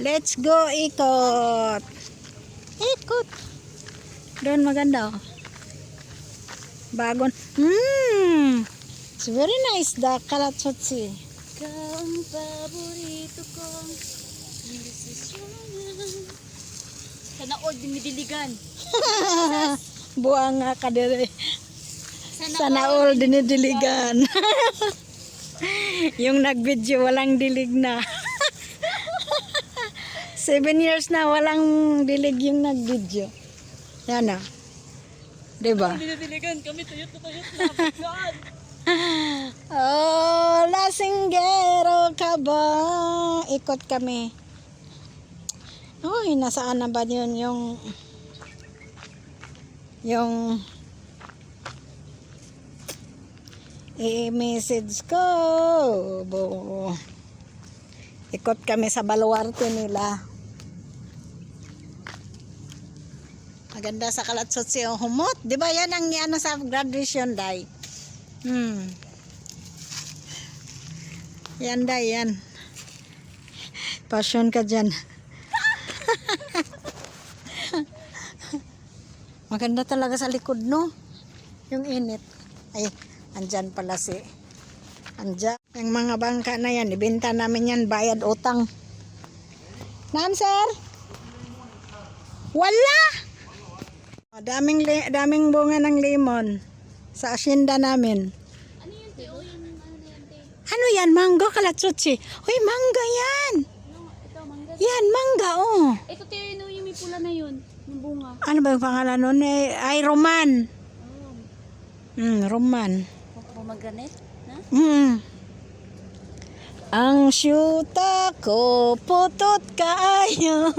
Let's go ikot. Ikot. Doon maganda oh. Bagon. Hmm. It's very nice the kalatsotsi. Ikaw ang paborito ko. Sana all dinidiligan. Buang nga ka dire. Sana, Sana all dinidiligan. yung nag-video walang dilig na. Seven years na walang dilig yung nag-video. Yan ah. Diba? dinidiligan kami tuyot na tuyot na. Oh, lasinggero ka ba? Ikot kami. Uy, nasaan na ba yun yung yung i-message ko. Bo. Ikot kami sa baluarte nila. Maganda sa kalatsot si Humot. Di ba yan ang ano sa graduation day? Hmm. Yan day, yan. Passion ka dyan. Maganda talaga sa likod, no? Yung init. Ay, andyan pala si... Andyan. Yung mga bangka na yan, ibenta namin yan, bayad utang. Naam, sir? Wala! Daming, daming bunga ng lemon sa asyenda namin. Ano yun, te? O, yung ano na yan, te? Ano yan? Mango kalatsutsi. Uy, mangga yan. Ano, ito, mangga. Yan, mangga, oh. Ito, te, ano yung may pula na yun? Yung bunga. Ano ba yung pangalan nun? Eh, ay, Roman. Oh. Hmm, Roman. Pomegranate? Na? Hmm. Ang syuta ko, putot kaayo.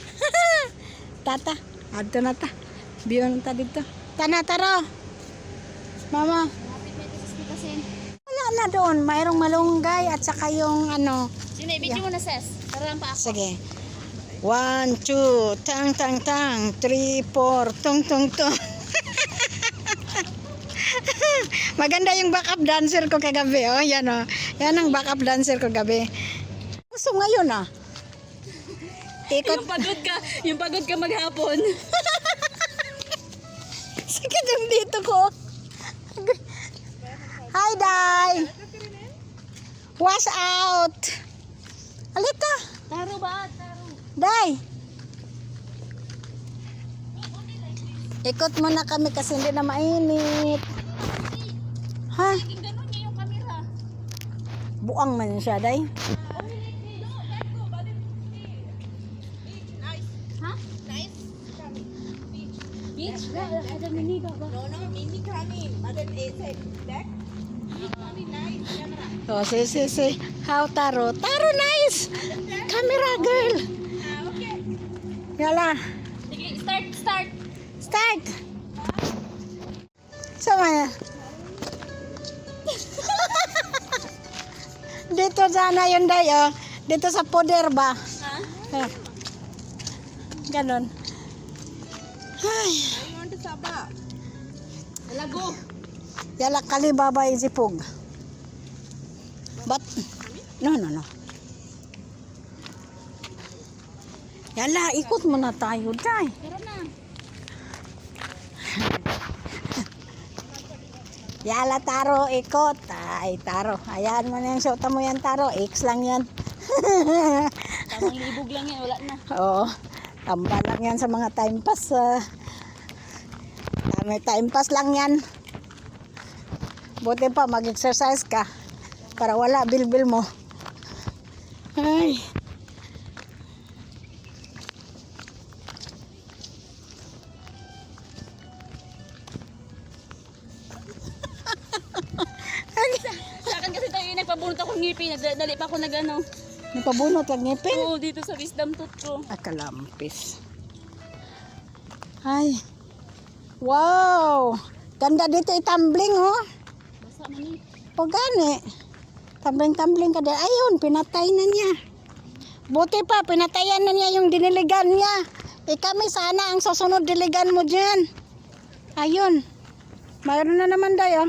Tata, adto na ta. Biyon ta dito. Tana, taro. Mama, wala na doon. Mayroong malunggay at saka yung ano, Sine, video mo na, ses. Tara lang pa ako. Sige. One, two, tang, tang, tang. Three, four, tung, tung, tung. Maganda yung backup dancer ko kagabi, oh. Yan, oh. Yan ang backup dancer ko gabi. Gusto ngayon, ah. Ikot. Yung pagod ka, yung pagod ka maghapon. Sige, yung dito ko. Hi, Day. Wash out. Alika. Taro ba? Taro. Day! Ikot mo na kami kasi hindi na mainit. Ha? Buang man siya, Day. Ha? Nice. Beach? Ada mini ba? No, no, mini kanin. Ada esek. Deck? Oh, si, si, si. How taro? Taro, nice! Camera, girl! Yala. Sige, start, start. Start! Sama ya. Dito sana yun, Day, oh. Dito sa poder ba? Ha? Ah. Ganon. Ay, Lago. yala kali baba isipog. But, no, no, no. Yala, ikot mo na tayo, Day. Tara na. Yala, taro, ikot. Ay, taro. Ayan mo na yung shota mo yan, taro. X lang yan. Tamang libog lang yan, wala na. Oo. Tamba lang yan sa mga time pass. ah. Dami time pass lang yan. Buti pa mag-exercise ka para wala bilbil mo. Ay. Sa akin kasi tayo nagpabunot akong ngipin. Nagdali pa ako nag ano. Napabunot ang ngipin. Oo, dito sa wisdom tooth ko. Akalampis. Ay. Wow! Ganda dito i-tumbling, oh. Basta man eh. O gani. Tumbling-tumbling ka din. Ayun, pinatay na niya. Buti pa, pinatayan na niya yung diniligan niya. Eh kami sana ang susunod diligan mo dyan. Ayun. Mayroon na naman dayo.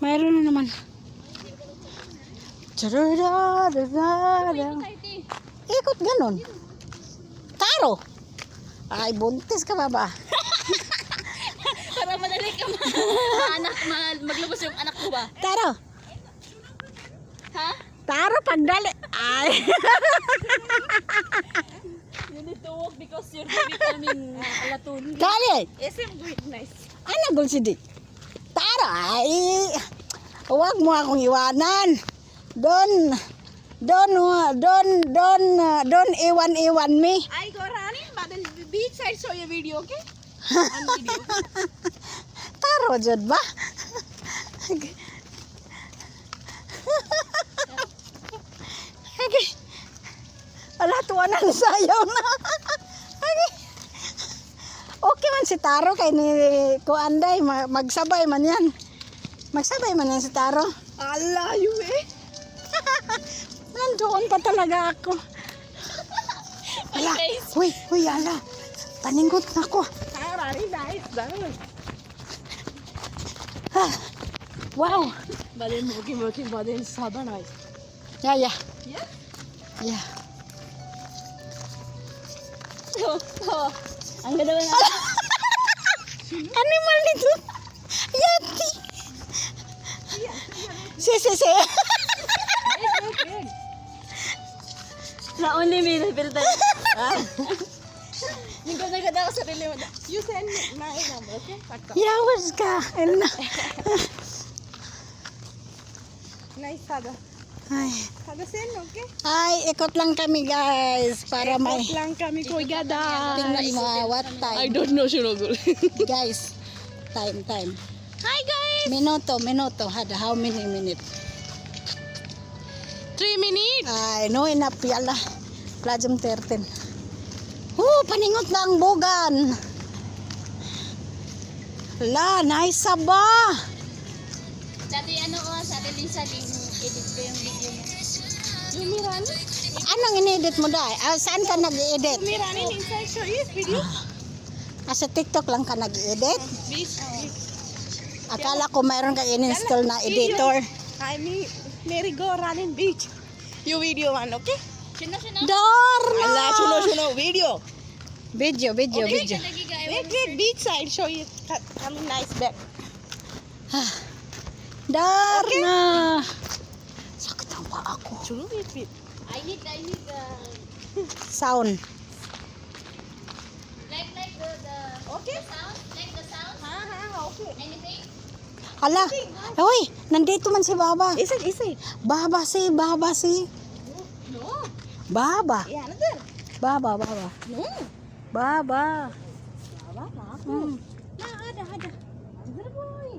Mayroon na naman. Charada, Uy, ito tayo, te. Ikot ganon. Taro. Ay, buntis ka ba ba? Para madali ka ma anak, ma maglabas yung anak mo ba? Taro. Ha? Taro, pagdali. Ay. You need to walk because you're becoming uh, alatun. Dali. SM great nice. Ano gul si Dick? Taro. Ay. Huwag mo akong iwanan. Don. Don, uh, don, don, uh, don iwan-iwan me. I go running, but then the beach side show you video, okay? Video. Taro, jud ba? Okay. Ala, tuwa na sayaw na. Okay. Okay man si Taro kay ni Kuanday ma- magsabay man yan. Magsabay man yan si Taro. Allah, you? Nandoon pa talaga ako. Ala, face. huy, huy, ala. Paninggot na ako. Ah, running nice, nice. Ah, wow. But then walking, walking, but then super nice. Yeah, yeah, Yeah? yeah. Oh, oh. Ang ganda na. Animal nito. Yati. Si, si, si. Na only me na filter. Ah. Yung ganda-ganda ako sa sarili mo. You send me my number, okay? Yawas ka. Nice, Haga. Ay. Haga send, okay? Ay, ikot lang kami guys para may Ikot lang kami ko gada. tingnan mo ah, what time. don't know, Shunogul. guys, time, time. Hi, guys! Minuto, minuto. Had how many minutes? Three minutes. Ay, no enough yala. Plajum 13. Oh, paningot na ang bugan. La, nice ba? Dati ano ko, sa atin din sa din, edit ko yung video mo. Yumirani? Anong inedit mo dai? Ah, saan ka nag-edit? Yumirani inside show you video? Ah, sa TikTok lang ka nag-edit? Please. Akala ko mayroon ka in-install na editor. I mean, Mary go running beach. You video one, okay? Sino, sino? Suno, suno, video. Video, video, video. Wait, wait, beach side, show you. Come nice back. Darna! Sakit ang paa ko. Suno, wait, wait. I need, I need the, Sound. like, like the, the Okay? sound, like the sound, Ha, ha, okay. anything. Hala, hoy, nandito man si Baba. Is it, is it? Baba si, Baba si. No. Baba, Yeah, another. Baba, Baba. No. Baba. Baba, baba. Hmm. Na, ada, ada. Another boy.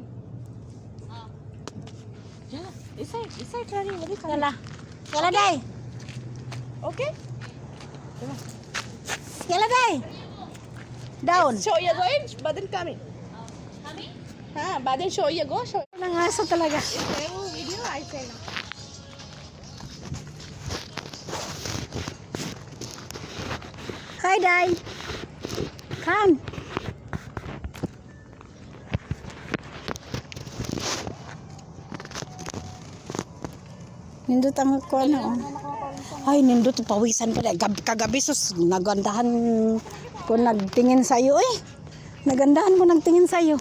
Yeah, is it, is it running very fast? Yala. Yala, day. Okay? Yala, day. Down. Show you going, but then you go, show. Ang aso talaga. If there was video, I say no. Hi, day. Come. Nindot ang ano. oh. Ay, nindot pawisan ka. Gab kagabi sus nagandahan ko nagtingin sa iyo eh. Nagandahan ko nagtingin sa iyo.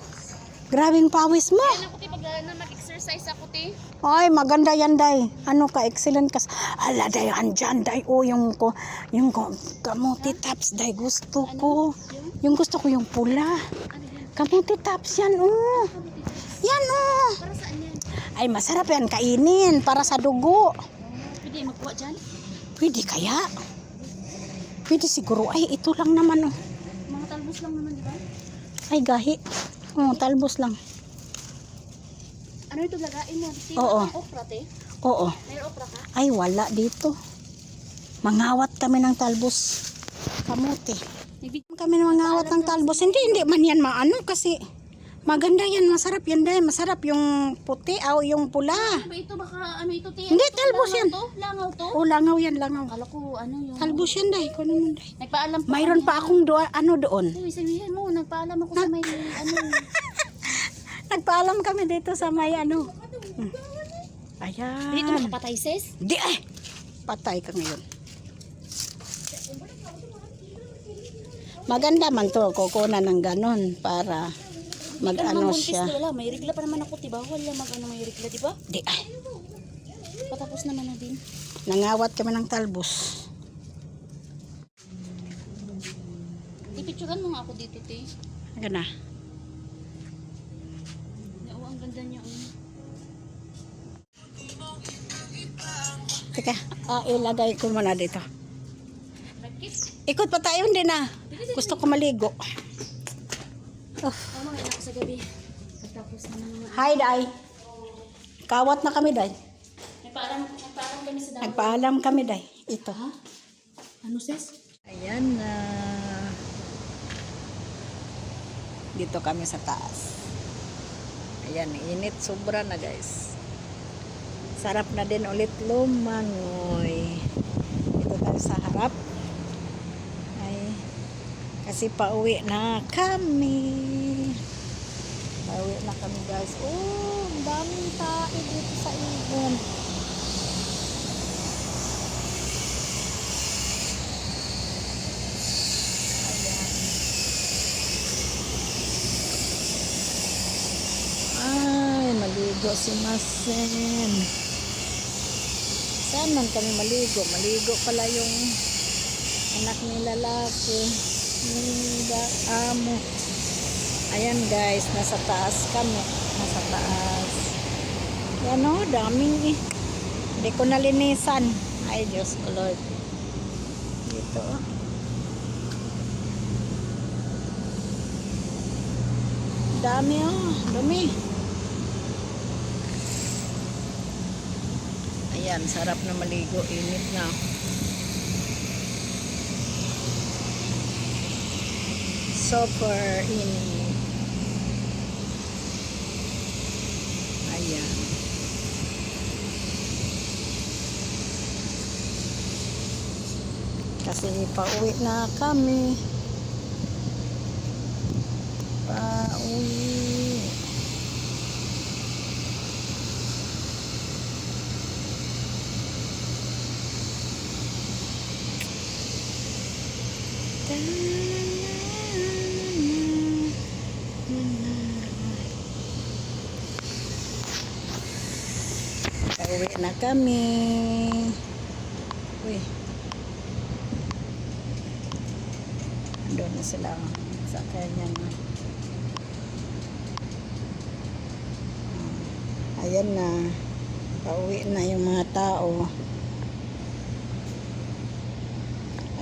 Grabing pawis mo. Ano ko, ti, pag na mag-exercise ako, ti. Ay, maganda yan, Day. Ano ka, excellent ka. Ala, Day, andyan, Day. O, yung, ko, yung ko, kamuti taps, Day. Gusto ko. Yung gusto ko yung pula. Kamuti taps yan, oh. Yan, oh. Para saan yan? Ay, masarap yan kainin para sa dugo. Pwede magkuha dyan? Pwede kaya? Pwede siguro. Ay, ito lang naman, oh. Mga talbos lang naman, di ba? Ay, gahi. Oh, talbos lang. Ano ito lagain mo? Ti, Oo. ang okra, ti. Oo. May okra ka? Ay, wala dito. Mangawat kami ng talbos. Kamuti. Maybe. kami na mangawat ng talbos. Hindi, hindi man yan maano kasi maganda yan. Masarap yan dahil. Masarap yung puti o yung pula. Ano ba ito? Baka ano ito, ti? Hindi, talbos Langaw yan. To? Langaw to? O, langaw yan, langaw. Kala ko, ano yung... Talbos yan dahil. Kunin mo dahil. Nagpaalam pa Mayroon pa akong doon, ano doon. Uy, sabihin mo, nagpaalam ako sa may, ano, Nagpaalam kami dito sa may ano. Hmm. dito Ayan. makapatay, sis. Di ay. Patay ka ngayon. Maganda man to, kukunan ng ganon para mag-ano siya. Wala, may regla pa naman ako, diba? Wala mag ano may regla, diba? Di ay, Patapos naman na din. nangawat kami ng talbos. Ipicturean mo nga ako dito, te. Aga na. Oo, ang ganda niya. oh. Teka, ah, ilagay ko muna dito. Ikot pa tayo, hindi na. Gusto ko maligo. Oh. Tama kayo ako sa gabi. Patapos na naman. Hi, Day. Kawat na kami, Day. Nagpaalam, nagpaalam kami sa damo. Nagpaalam kami, Day. Ito. Ano, sis? Ayan na. Dito kami sa taas. Ayan, init sobra na guys. Sarap na din ulit lumangoy. Dito tayo sa harap. Ay, kasi pauwi na kami. Pauwi na kami guys. Oh, ang daming tae dito sa ibon. Ay, maligo si Masen. Saan man kami maligo? Maligo pala yung anak ni lalaki. Da- amo. Ayan guys, nasa taas kami. Nasa taas. Yan o, daming eh. Hindi ko nalinisan. Ay, Diyos ko Lord. Dito oh. Dami oh, dumi. Ayan, sarap na maligo, init na. Super init. Ayan. Kasi pauwi na kami. Pauwi. Pauwi na kami. Uy. Andun na sila sa kanya na. Ayan na. Pauwi na yung mga tao.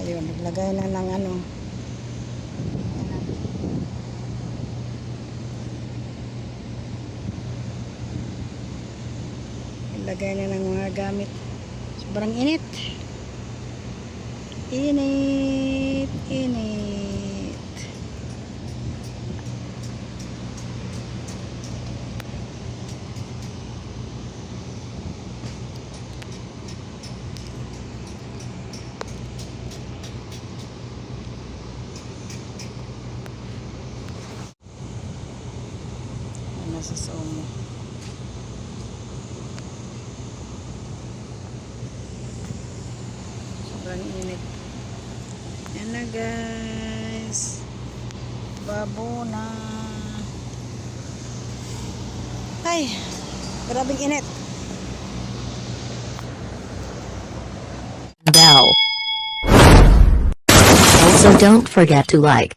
Ayun, naglagay na ng ano. Ilagay na ng mga gamit. Sobrang init. Init, init. Ano sa Ay, grabing init. bell. Also don't forget to like,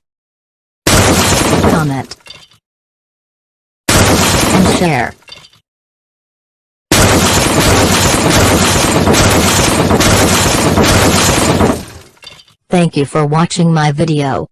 comment, and share. Thank you for watching my video.